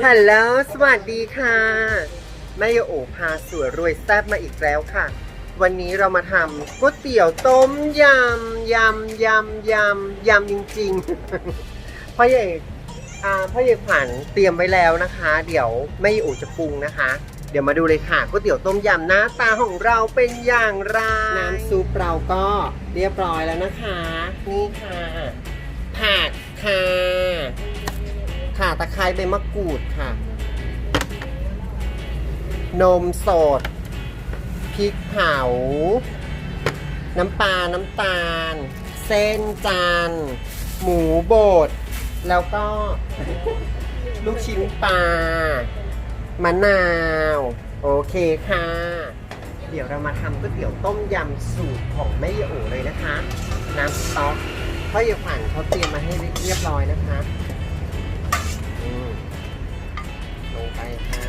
ฮัลโหลสวัสดีค่ะแม่โยโอพาสวยรวยแซ่บมาอีกแล้วค่ะ วันนี้เรามาทำก๋วยเตี๋ยวต้มยำยำยำยำยำจริงๆพ่อใหญ่อ่าพ่อใหญ่ผันเตรียมไว้แล้วนะคะ เดี๋ยวแม่โยโอจะปรุงนะคะ เดี๋ยวมาดูเลยค่ะก๋วยเตี๋ยวต้มยำหน้าตาของเราเป็นอย่างไรน้ำซุปเราก็เรียบร้อยแล้วนะคะ นี่ค่ะผักค่ะ ค่ะ ตะไคร้ใบมะกรูดค่ะ นมสด พริกเผา น้ำปลา น้ำตาล เส้นจันหมูบด แล้วก็ ลูกชิ้นปลามะนาว โอเคค่ะ เดี๋ยวเรามาทำก๋วยเตี๋ยวต้มยำสูตรของแม่โอเลยนะคะ น้ำสต๊อกเพราะยายขวัญเขาเตรียมมาให้เรียบร้อยนะคะ ไปค่ะ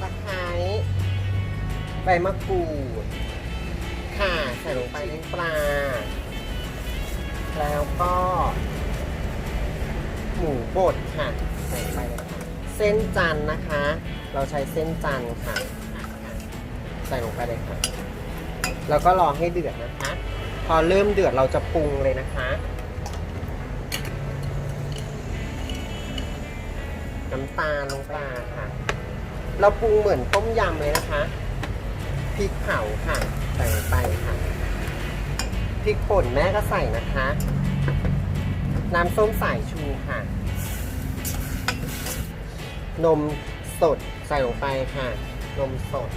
ตะไคร้ใบมะกรูด ค่ะใส่ลงไปในปลา แล้วก็ หมูบดค่ะ ใส่ไปเลยค่ะเส้นจันทร์นะคะ เราใช้เส้นจันทร์ค่ะ ใส่ลงไปเลยค่ะ แล้วก็รอให้เดือดนะคะ พอเริ่มเดือดเราจะปรุงเลยนะคะ น้ำตาลลงปลาค่ะ เราปรุงเหมือนต้มยำเลยนะคะพริกเผาค่ะใส่ลงไปค่ะพริกป่นแม่ก็ใส่นะคะ น้ำส้มสายชูค่ะ นมสดใส่ลงไปค่ะ นมสด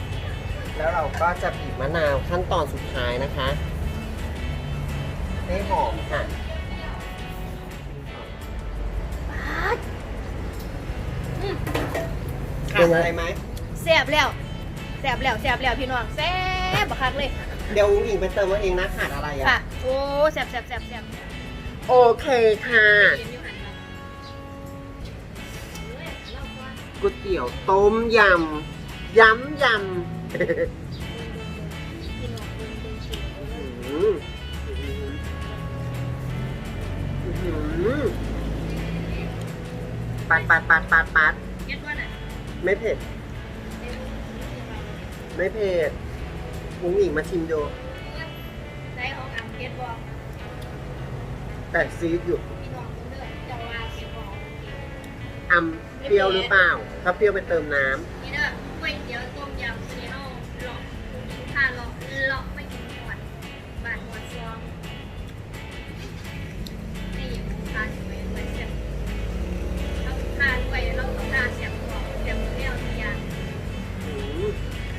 แล้วเราก็จะบีบมะนาวขั้นตอนสุดท้ายนะคะ ให้หอมค่ะ อืมเป็นอะไรไหมแซ่บแล้วแซ่บแล้วแซ่บแล้วพี่น้องแซ่บบักคักเลยเดี๋ยวอุ้งอิงไปเติมมาเองนะขาดอะไรค่ะ อะโอ้แซ่บแซ่บแซ่บแซ่บโอเคค่ะ เย็นอยู่หันมาเฮ้ยเล่าก่อนก๋วยเตี๋ยวต้มยำย้ำยำพี่น้องเบิ่งเบิ่งชิมเบิ่งอืมอื้อหือปัดปัดปัดปัดปัดเย็นว่าน่ะ ไม่เผ็ด ไม่เผ็ดอุ้งอิงมาชิมดูได้ของอ่ำเผ็ดบ่แต่ซีดอยู่พี่น้องเบิ่งเด้อเจ้าว่าเผ็ดบ่อำเปรี้ยวหรือเปล่า ถ้าเปรี้ยวไปเติมน้นี่เด้อก๋วยเตี๋ยว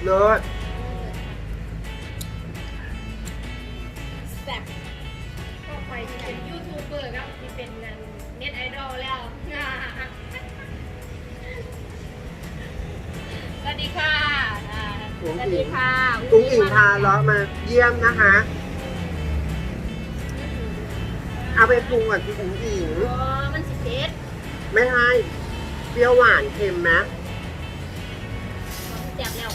เลิศแซ่บก็ไปที่เป็นยูทูบเบอร์ครับที่เป็นเน็ตไอดอลแล้ว สวัสดีค่ะอ่าสวัสดีค่ะอุ้งอิงพาเลาะมาเยี่ยมนะคะ เอาไปปรุงก่อนที่อุ้งอิงอ๋อมันสิเผ็ดไม่ให้ เปรี้ยวหวานเค็มนะแซ่บแล้ว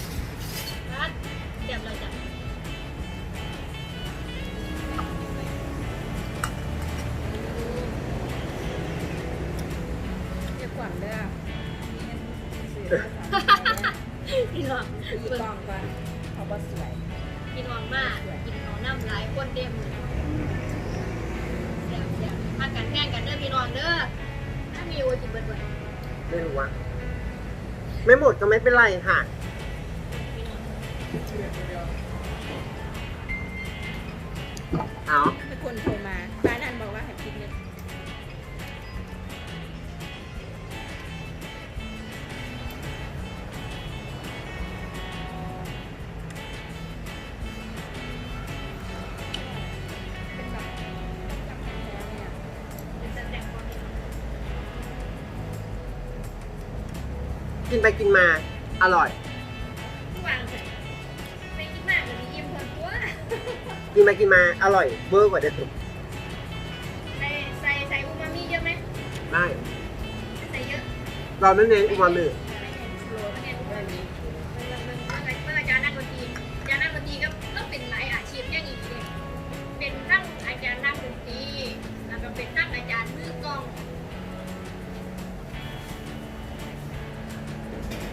พี่น้องอีกกล้องก่อนเขาก็สวยพี่น้องมากกินเขาน้ำหลายคนเต็มเสียบเสียบมากันแข่งกันเด้อพี่น้องเด้อถ้ามีโอจิเบิร์ดเบิร์ดไม่รู้ว่าไม่หมดก็ไม่เป็นไรค่ะพี่น้องเอามีคนโทรมาบ้านนั้นบอกว่าให้กินเนี่ย กินไปกินมาอร่อย วางเถอะไปกินมากกว่านี้ยิ้มเพิ่มตัวกินไปกินมาอร่อยเวอร์กว่าเดิมใส่ใส่ใส่อูมามิเยอะไหมได้ ใส่เยอะ เราไม่เน้นอูมามิ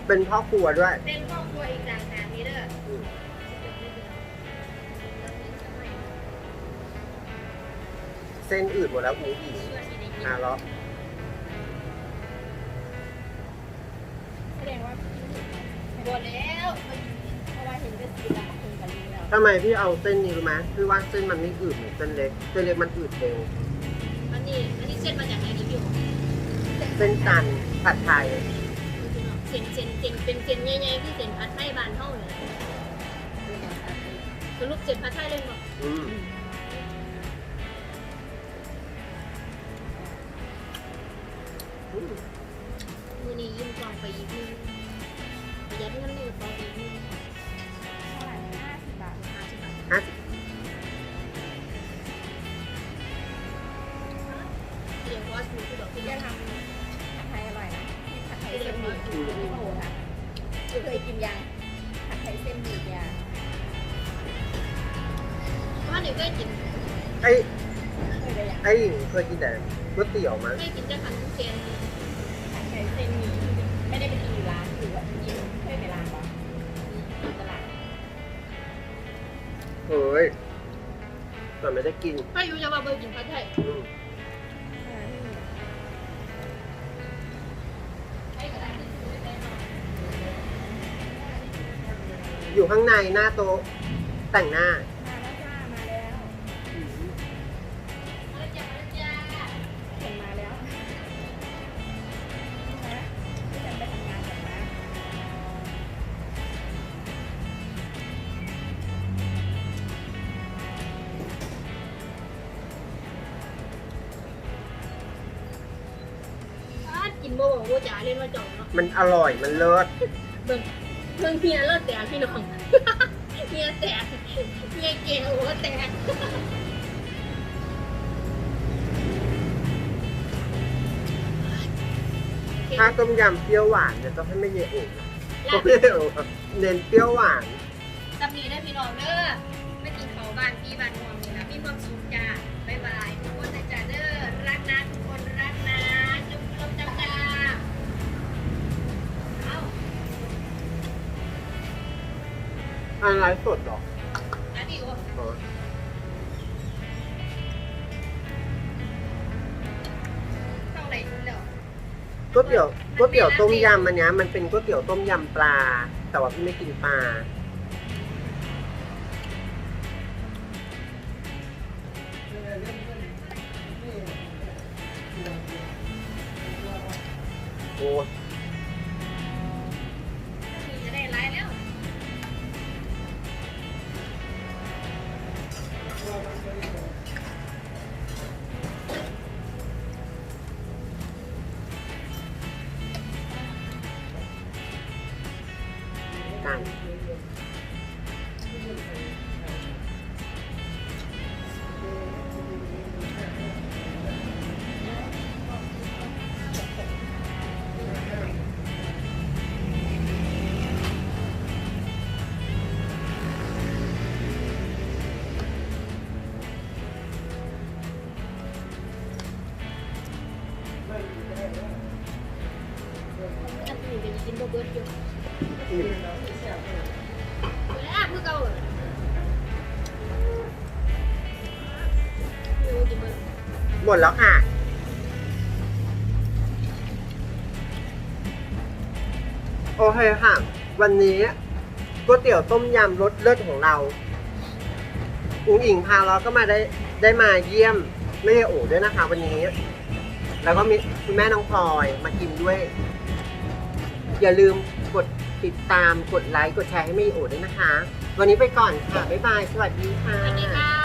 เป็นพ่อครัวด้วย เป็นครอบครัวอีกต่างหากนี้เด้ออืมเส้นอื่นหมดแล้วอูอีอะแล้วแสดงว่าพี่กินเผ็ดบวแล้วเพราะว่าเห็นเป็นสีดำคุณกันรู้แล้ว ทำไมพี่เอาเส้นนี้รู้ไหมพี่ว่าเส้นมันไม่อืดเหมือนเส้นเล็กเส้นเล็กมันอืดเร็วอันนี้อันนี้เส้นมาจากไหนนี่พี่เส้นจันทร์ผัดไทย เส้นเส้นเส้นเป็นเส้นใหญ่ๆคือเส้นผัดไทยบ้านเฮาเนี่ยดูอย่างชัดเจนสรุปเส้นผัดไทยเลยบ่อืมอืมมื้อนี้ยืมกล่องไปอีกนึงประหยัดเงินในกระเป๋าอีกนึงเท่าไหร่ห้าสิบบาท50บาท ไปยังไอ้หญิงเคยกินแต่ก๋วยเตี๋ยวมั้งเคยกินแต่ขันเส้นผัดไทยเส้นหมี่ที่ไม่ได้ไปกินอยู่ร้านหรือว่ากินเคยไปร้านปะกินตลาดเฮ้ยแต่ไม่ได้กินถ้าอยู่จะมาเบอร์กินผัดไทยอืมให้กระดาษที่ซื้อได้เนาะอยู่ข้างในหน้าโต๊ะแต่งหน้ามาแล้วจ้า บ่บอกว่าจ๋าเล่นว่าจ่องเนาะมันอร่อยมันเลิศเบิ่งเบิ่งเฮียเลิศแตกพี่น้องเฮียแตกเฮียเก๋หัวแตกถ้าต้มยำเปรี้ยวหวานเนี่ยต้องให้ไม่เยอะเองลาไม่เยอะเน้นเปรี้ยวหวานตำนี้ได้พี่น้องเด้อไม่กินเขาบ้านพี่บ้านน้องนี่นะมีความสุขจ้าบ๊ายบายทุกคนนะจ้าเด้อรักนะทุกคนรักนะ อันไลฟ์สดเหรออันนี้โอ้อ๋อเท่าไหร่แล้วก๋วยเตี๋ยวก๋วยเตี๋ยวต้มยำอันเนี้ยมันเป็นก๋วยเตี๋ยวต้มยำปลา แต่ว่าพี่ไม่กินปลาโอ้ ไหมดแล้วค่ะ โอเคค่ะ วันนี้ก๋วยเตี๋ยวต้มยำรสเลิศของเรา อุ๋งอิงพาเราก็มาได้ได้มาเยี่ยมแม่โอ๋ด้วยนะคะ วันนี้ แล้วก็มีคุณแม่น้องพลอยมากินด้วย อย่าลืมกดติดตามกดไลค์กดแชร์ให้แม่โอ๋ด้วยนะคะ วันนี้ไปก่อนค่ะ บ๊ายบาย สวัสดีค่ะ สวัสดีค่ะ